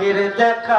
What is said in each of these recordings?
আখির দেখা।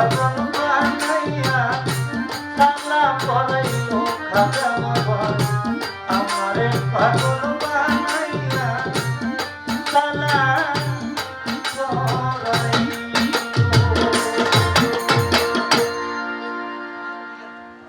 আমারে পাগল বানাইয়া